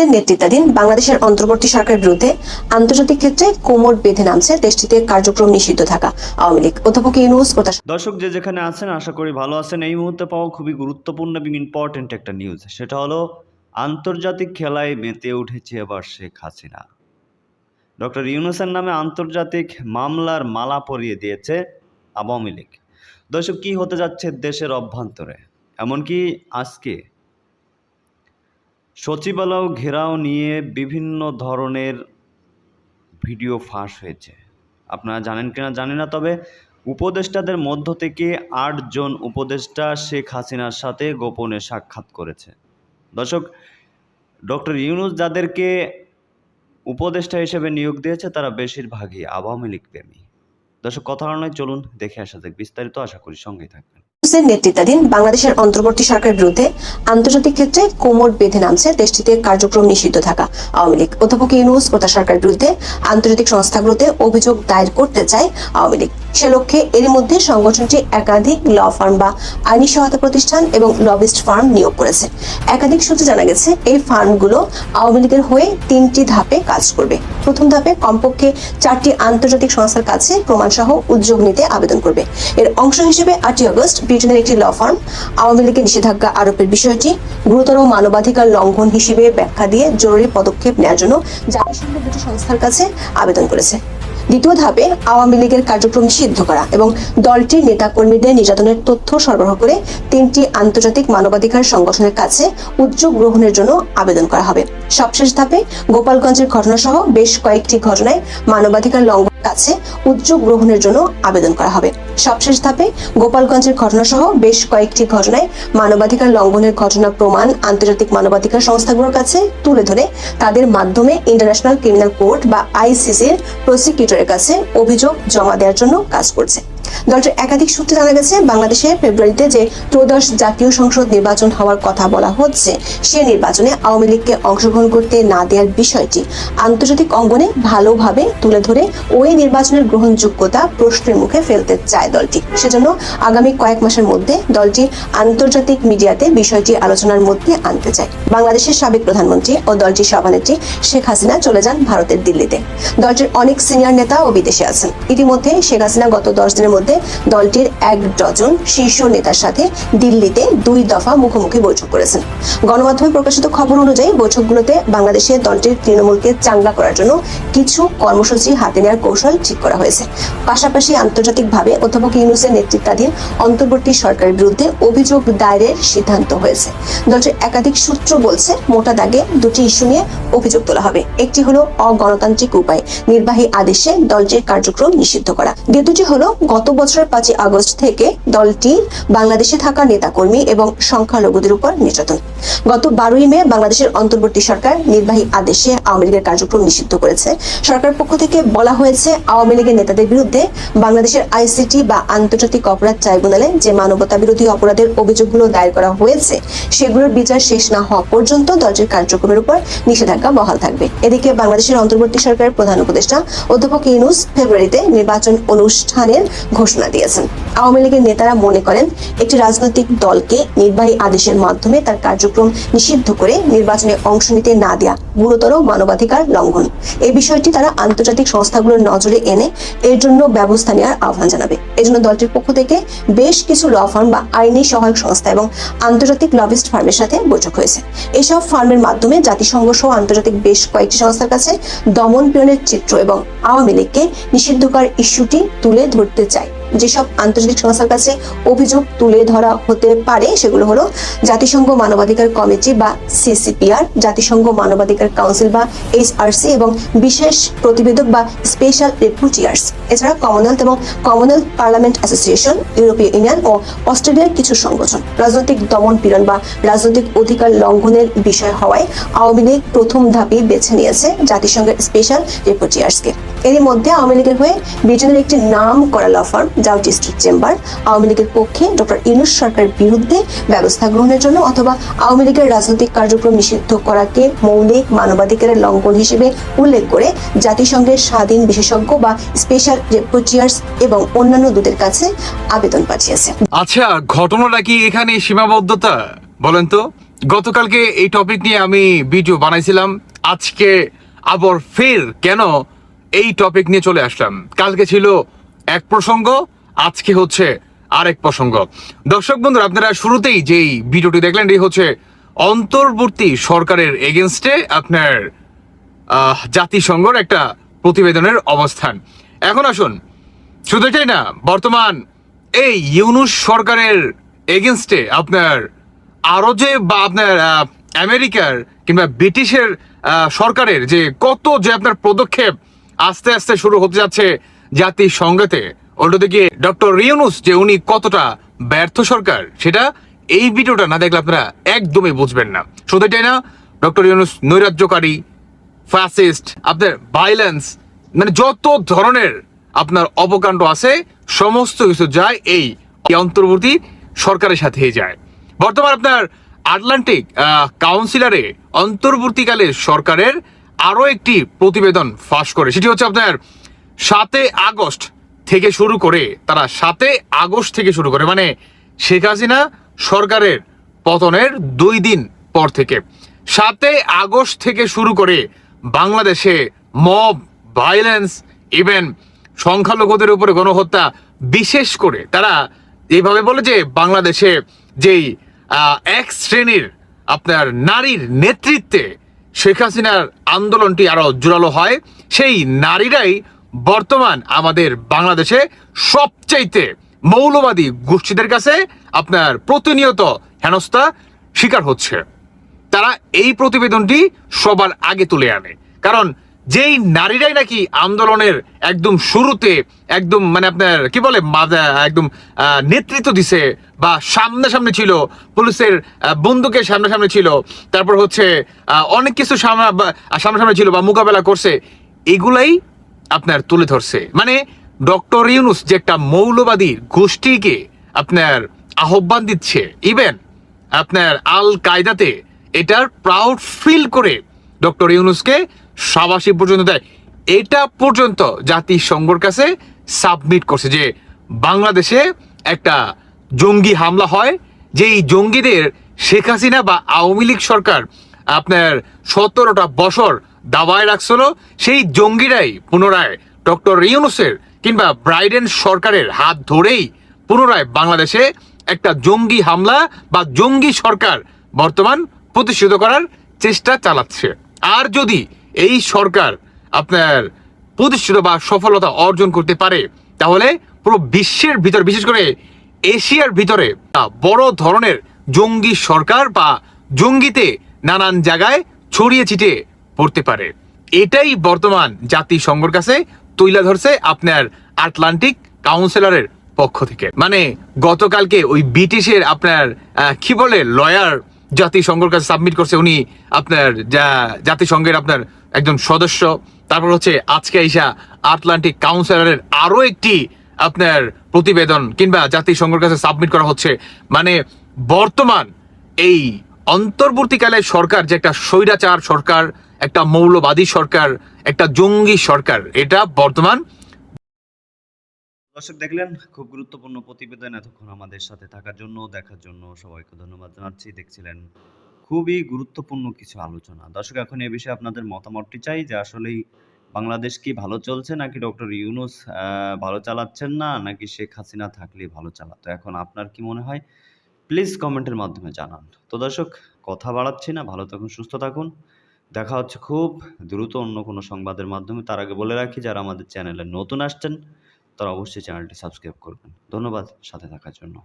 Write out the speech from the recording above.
ইউনুসের নেতৃত্বাধীন বাংলাদেশের অন্তর্বর্তী সরকারের বিরুদ্ধে আন্তর্জাতিক ক্ষেত্রে কোমর বেঁধে নামছে দেশটিতে কার্যক্রম নিষিদ্ধ থাকা আওয়ামী লীগ। অধ্যাপক ইউনুস ও দর্শক, যে যেখানে আছেন, আশা করি ভালো আছেন। এই মুহূর্তে পাওয়া খুবই গুরুত্বপূর্ণ এবং ইম্পর্টেন্ট একটা নিউজ সেটা হলো, আন্তর্জাতিক খেলায় মেতে উঠেছে এবার শেখ হাসিনা। ডক্টর ইউনুসের নামে আন্তর্জাতিক মামলার মালা পরিয়ে দিয়েছে আওয়ামী লীগ। দর্শক, কী হতে যাচ্ছে দেশের অভ্যন্তরে? এমনকি আজকে সচিবালয় ঘেরাও নিয়ে বিভিন্ন ধরনের ভিডিও ফাঁস হয়েছে। আপনারা জানেন কিনা জানি না, তবে উপদেষ্টাদের মধ্য থেকে আটজন উপদেষ্টা শেখ হাসিনার সাথে গোপনে সাক্ষাৎ করেছে। দর্শক, ডক্টর ইউনুস যাদেরকে উপদেষ্টা হিসেবে নিয়োগ দিয়েছে, তারা বেশিরভাগই আওয়ামী লীগ দর্শক, কথা নয় চলুন দেখে আসা যাক, বিস্তারিত আশা করি সঙ্গেই থাকবেন। ইউনুসের নেতৃত্বাধীন বাংলাদেশের অন্তর্বর্তী সরকারের বিরুদ্ধে আন্তর্জাতিক ক্ষেত্রে কোমর বেঁধে নামছে দেশটিতে কার্যক্রম নিষিদ্ধ থাকা আওয়ামী লীগ। অধ্যাপক ইউনুস ও তার সরকারের বিরুদ্ধে আন্তর্জাতিক সংস্থাগুলোতে অভিযোগ দায়ের করতে চায় আওয়ামী লীগ। সে লক্ষ্যে এর মধ্যে সংগঠনটি একাধিক ল ফার্ম বা আইনি সহায়তা প্রতিষ্ঠান এবং লবিস্ট ফার্ম নিয়োগ করেছে। একাধিক সূত্রে জানা গেছে, এই ফার্মগুলো আওয়ামী লীগের হয়ে তিনটি ধাপে কাজ করবে। প্রথম ধাপে কমপক্ষে চারটি আন্তর্জাতিক সংস্থার কাছে প্রমাণসহ উদ্যোগ নিতে আবেদন করবে। এর অংশ হিসেবে আটই আগস্ট ব্রিটেনের একটি ল ফার্ম আওয়ামী লীগের নিষেধাজ্ঞা আরোপের বিষয়টি গুরুতর মানবাধিকার লঙ্ঘন হিসেবে ব্যাখ্যা দিয়ে জরুরি পদক্ষেপ নেওয়ার জন্য জাতিসংঘের দুটি সংস্থার কাছে আবেদন করেছে। দ্বিতীয় ধাপে আওয়ামী লীগের কার্যক্রম সিদ্ধ করা এবং দলটির নেতাকর্মীদের নির্যাতনের তথ্য সরবরাহ করে তিনটি আন্তর্জাতিক মানবাধিকার সংগঠনের কাছে উদ্যোগ গ্রহণের জন্য আবেদন করা হবে। সবশেষ ধাপে গোপালগঞ্জের ঘটনাসহ বেশ কয়েকটি ঘটনায় মানবাধিকার লঙ্ঘন কাছে উদ্যোগ গ্রহণের জন্য আবেদন করা হবে। সবশেষ ধাপে গোপালগঞ্জের ঘটনাসহ বেশ কয়েকটি ঘটনায় মানবাধিকার লঙ্ঘনের ঘটনা প্রমাণ আন্তর্জাতিক মানবাধিকার সংস্থাগুলোর কাছে তুলে ধরে তাদের মাধ্যমে ইন্টারন্যাশনাল ক্রিমিনাল কোর্ট বা আইসিসির প্রসিকিউটরের কাছে অভিযোগ জমা দেওয়ার জন্য কাজ করছে। দলটির একাধিক সূত্রে জানা গেছে, বাংলাদেশে ফেব্রুয়ারিতে যে ত্রয়োদশ জাতীয় সংসদ নির্বাচন হওয়ার কথা বলা হচ্ছে, সে নির্বাচনে আওয়ামী লীগকে অংশগ্রহণ করতে না দেওয়ার বিষয়টি আন্তর্জাতিক অঙ্গনে ভালোভাবে তুলে ধরে ওই নির্বাচনের গ্রহণযোগ্যতা প্রশ্নের মুখে ফেলতে চায় দলটি। সেজন্য আগামী কয়েক মাসের মধ্যে দলটি আন্তর্জাতিক মিডিয়াতে বিষয়টি আলোচনার মধ্যে আনতে চায়। বাংলাদেশের সাবেক প্রধানমন্ত্রী ও দলটির সভানেত্রী শেখ হাসিনা চলে যান ভারতের দিল্লিতে। দলটির অনেক সিনিয়র নেতা ও বিদেশে আছেন। ইতিমধ্যে শেখ হাসিনা গত দশ দিনের মধ্যে দলটির এক ডজন শীর্ষ নেতার সাথে দিল্লিতে দুই দফা মুখোমুখি বৈঠক করেছেন। গণমাধ্যমে প্রকাশিত খবর অনুযায়ী বৈঠকগুলোতে বাংলাদেশে দলটির তৃণমূলকে চাঙ্গা করার জন্য কিছু কর্মসূচি হাতে নেওয়ার কৌশল ঠিক করা হয়েছে। পাশাপাশি আন্তর্জাতিকভাবে অধ্যাপক ইউনুসের নেতৃত্বাধীন অন্তর্বর্তী সরকারের বিরুদ্ধে অভিযোগ দায়েরের সিদ্ধান্ত হয়েছে। দলটির একাধিক সূত্র বলছে, মোটা দাগে দুটি ইস্যু নিয়ে অভিযোগ তোলা হবে। একটি হলো অগণতান্ত্রিক উপায়, নির্বাহী আদেশে দলটির কার্যক্রম নিষিদ্ধ করা। দ্বিতীয়টি হলো গত বছরের পাঁচই আগস্ট থেকে দলটি বাংলাদেশে থাকা নেতাকর্মী এবং সংখ্যালঘুদের উপর নির্যাতন। গত বারোই মে বাংলাদেশের অন্তর্বর্তী সরকার নির্বাহী আদেশে আওয়ামী লীগের কার্যক্রম নিষিদ্ধ করেছে। সরকার পক্ষ থেকে বলা হয়েছে, আওয়ামী লীগের নেতাদের বিরুদ্ধে বাংলাদেশের আইসিটি বা আন্তর্জাতিক অপরাধ ট্রাইব্যুনালে যে মানবতা বিরোধী অপরাধের অভিযোগগুলো দায়ের করা হয়েছে, সেগুলোর বিচার শেষ না হওয়া পর্যন্ত দলটির কার্যক্রমের উপর নিষেধাজ্ঞা বহাল থাকবে। এদিকে বাংলাদেশের অন্তর্বর্তী সরকারের প্রধান উপদেষ্টা অধ্যাপক ইউনুস ফেব্রুয়ারিতে নির্বাচন অনুষ্ঠানের ঘোষণা দিয়েছেন। আওয়ামী লীগের নেতারা মনে করেন একটি রাজনৈতিক দলকে নির্বাহী আদেশের মাধ্যমে তার কার্যক্রম নিষিদ্ধ করে নির্বাচনে অংশ নিতে না দেয়া গুরুতর মানবাধিকার লঙ্ঘন। এই বিষয়টি তারা আন্তর্জাতিক সংস্থাগুলোর নজরে এনে এর জন্য ব্যবস্থা নেওয়ার আহ্বান জানাবে। এজন্য দলটির পক্ষ থেকে বেশ কিছু ল ফার্ম বা আইনি সহায়ক সংস্থা এবং আন্তর্জাতিক লবিস্ট ফার্মের সাথে বৈঠক হয়েছে। এসব ফার্মের মাধ্যমে জাতিসংঘ সহ আন্তর্জাতিক বেশ কয়েকটি সংস্থার কাছে দমন পীড়নের চিত্র এবং আওয়ামী লীগকে নিষিদ্ধকার ইস্যুটি তুলে ধরতে চায়। যেসব আন্তর্জাতিক সংস্থার কাছে অভিযোগ তুলে ধরা হতে পারে, সেগুলো হলো জাতিসংঘ মানবাধিকার কমিটি বা সিসিপিআর, জাতিসংঘ মানবাধিকার কাউন্সিল বা এইচআরসি এবং বিশেষ প্রতিবেদক বা স্পেশাল রিপোর্টিয়ার্স এছাড়া কমনওয়েলথ এবং কমনওয়েলথ পার্লামেন্ট অ্যাসোসিয়েশন, ইউরোপীয় ইউনিয়ন ও অস্ট্রেলিয়ার কিছু সংগঠন। রাজনৈতিক দমন পীড়ন বা রাজনৈতিক অধিকার লঙ্ঘনের বিষয় হওয়ায় আওয়ামী লীগ প্রথম ধাপেই বেছে নিয়েছে জাতিসংঘের স্পেশাল রিপোর্টিয়ার্সকে এরই মধ্যে আওয়ামী লীগের হয়ে ব্রিটেনের একটি নাম করা law firm Doughty Street Chambers, Awami লীগের পক্ষে ডক্টর ইনুস সরকারের বিরুদ্ধে ব্যবস্থা গ্রহণের জন্য অথবা আওয়ামী লীগের রাজনৈতিক কার্যক্রম নিষিদ্ধ করাকে মৌলিক মানবাধিকারের লঙ্ঘন হিসেবে উল্লেখ করে জাতিসংঘের স্বাধীন বিশেষজ্ঞ বা স্পেশাল রিপোর্টিয়ার্স এবং অন্যান্য দূতের কাছে আবেদন পাঠিয়েছে। আচ্ছা ঘটনাটা কি এখানে সীমাবদ্ধতা? বলেন তো। গতকালকে এই টপিক নিয়ে আমি ভিডিও বানাইছিলাম। আজকে আবার ফের কেন এই টপিক নিয়ে চলে আসলাম? কালকে ছিল এক প্রসঙ্গ, আজকে হচ্ছে আরেক প্রসঙ্গ। দর্শক বন্ধুরা, আপনারা শুরুতেই যেই ভিডিওটি দেখলেন এই হচ্ছে অন্তর্বর্তী সরকারের এগেনস্টে আপনার জাতিসংঘর একটা প্রতিবেদনের অবস্থান। এখন আসুন শুধু এটাই না, বর্তমান এই ইউনুস সরকারের এগেনস্টে আপনার আরও যে বা আপনার আমেরিকার কিংবা ব্রিটিশের সরকারের যে কত যে আপনার পদক্ষেপ আস্তে আস্তে শুরু হতে যাচ্ছে জাতিসংঘতে। উল্টো দিকে ডক্টর রিউনুস যে উনি কতটা ব্যর্থ সরকার, সেটা এই ভিডিওটা না দেখলে আপনারা একদমই বুঝবেন না। শুধু এটাই না, ডক্টর ইউনুস নৈরাজ্যকারী ফ্যাসিস্ট আপনার ভাইলেন্স মানে যত ধরনের আপনার অবকাণ্ড আছে, সমস্ত কিছু যায় এই অন্তর্বর্তী সরকারের সাথে যায়। বর্তমান আপনার আটলান্টিক কাউন্সিলরে অন্তর্বর্তীকালে সরকারের আরও একটি প্রতিবেদন ফাঁস করে। সেটি হচ্ছে আপনার সাতে আগস্ট থেকে শুরু করে, তারা সাতে আগস্ট থেকে শুরু করে মানে শেখ হাসিনা সরকারের পতনের দুই দিন পর থেকে। সাতে আগস্ট থেকে শুরু করে বাংলাদেশে মব ভাইলেন্স ইভেন সংখ্যালঘুদের উপরে গণহত্যা বিশেষ করে, তারা এইভাবে বলে যে বাংলাদেশে যেই এক শ্রেণির আপনার নারীর নেতৃত্বে শেখ হাসিনার আন্দোলনটি আরও জোরালো হয়, সেই নারীরাই বর্তমান আমাদের বাংলাদেশে সবচাইতে মৌলবাদী গোষ্ঠীদের কাছে আপনার প্রতিনিয়ত হেনস্থা শিকার হচ্ছে। তারা এই প্রতিবেদনটি সবার আগে তুলে আনে। কারণ যেই নারীরাই নাকি আন্দোলনের একদম শুরুতে একদম মানে আপনার কি বলে একদম নেতৃত্ব দিছে বা সামনাসামনি ছিল, পুলিশের বন্দুকের সামনাসামনি ছিল, তারপর হচ্ছে অনেক কিছু সামনাসামনি ছিল বা মোকাবেলা করছে, এগুলাই আপনার তুলে ধরছে। মানে ডক্টর ইউনুস যে একটা মৌলবাদী গোষ্ঠীকে আপনার আহ্বান দিচ্ছে ইভেন আপনার আল কায়দাতে এটার প্রাউড ফিল করে ডক্টর ইউনুসকে সাবাসী পর্যন্ত দেয়। এটা পর্যন্ত জাতিসংঘর কাছে সাবমিট করছে যে বাংলাদেশে একটা জঙ্গি হামলা হয় যে এই জঙ্গিদের শেখ হাসিনা বা আওয়ামী লীগ সরকার আপনার সতেরোটা বছর দাবায় রাখছিল সেই জঙ্গিরাই পুনরায় ডক্টর ইউনুসের কিংবা ব্রাইডেন সরকারের হাত ধরেই পুনরায় বাংলাদেশে একটা জঙ্গি হামলা বা জঙ্গি সরকার বর্তমান প্রতিষ্ঠিত করার চেষ্টা চালাচ্ছে। আর যদি এই সরকার আপনার প্রতিষ্ঠিত বা সফলতা অর্জন করতে পারে, তাহলে পুরো বিশ্বের ভিতর, বিশেষ করে এশিয়ার ভিতরে বড় ধরনের জঙ্গি সরকার বা জঙ্গিতে নানান জায়গায় ছড়িয়ে ছিটিয়ে পড়তে পারে। এটাই বর্তমান জাতিসংঘর কাছে তুলে ধরছে আপনার আটলান্টিক কাউন্সিলরের পক্ষ থেকে। মানে গতকালকে ওই ব্রিটিশের আপনার কি বলে, লয়ার জাতিসংঘের কাছে সাবমিট করছে উনি আপনার যা, জাতিসংঘের আপনার একজন সদস্য। তারপর হচ্ছে আজকে আইসা আটলান্টিক কাউন্সিলরের আরও একটি আপনার প্রতিবেদন কিংবা জাতিসংঘের কাছে সাবমিট করা হচ্ছে। মানে বর্তমান এই অন্তর্বর্তীকালে সরকার যে একটা স্বৈরাচার সরকার একটা মৌলবাদী সরকার, একটা জঙ্গি সরকার। এটা বর্তমান দর্শক দেখলেন, খুব গুরুত্বপূর্ণ প্রতিবেদন এতক্ষণ আমাদের সাথে থাকার জন্য, দেখার জন্য সবাইকে ধন্যবাদ জানাচ্ছি। দেখছিলেন খুবই গুরুত্বপূর্ণ কিছু আলোচনা। দর্শক, এখন এ বিষয়ে আপনাদের মতামতটি চাই যে আসলেই বাংলাদেশ কি ভালো চলছে নাকি ডক্টর ইউনুস ভালো চালাচ্ছেন না, নাকি শেখ হাসিনা থাকলে ভালো চালাতো? এখন আপনার কি মনে হয়? প্লিজ কমেন্টের মাধ্যমে জানান। তো দর্শক, কথা বাড়াচ্ছি না, ভালো থাকুন, সুস্থ থাকুন। দেখা হচ্ছে খুব দ্রুত অন্য কোনো সংবাদের মাধ্যমে। তার আগে বলে রাখি, যারা আমাদের চ্যানেলে নতুন আসছেন, তারা অবশ্যই চ্যানেলটি সাবস্ক্রাইব করবেন। ধন্যবাদ সাথে থাকার জন্য।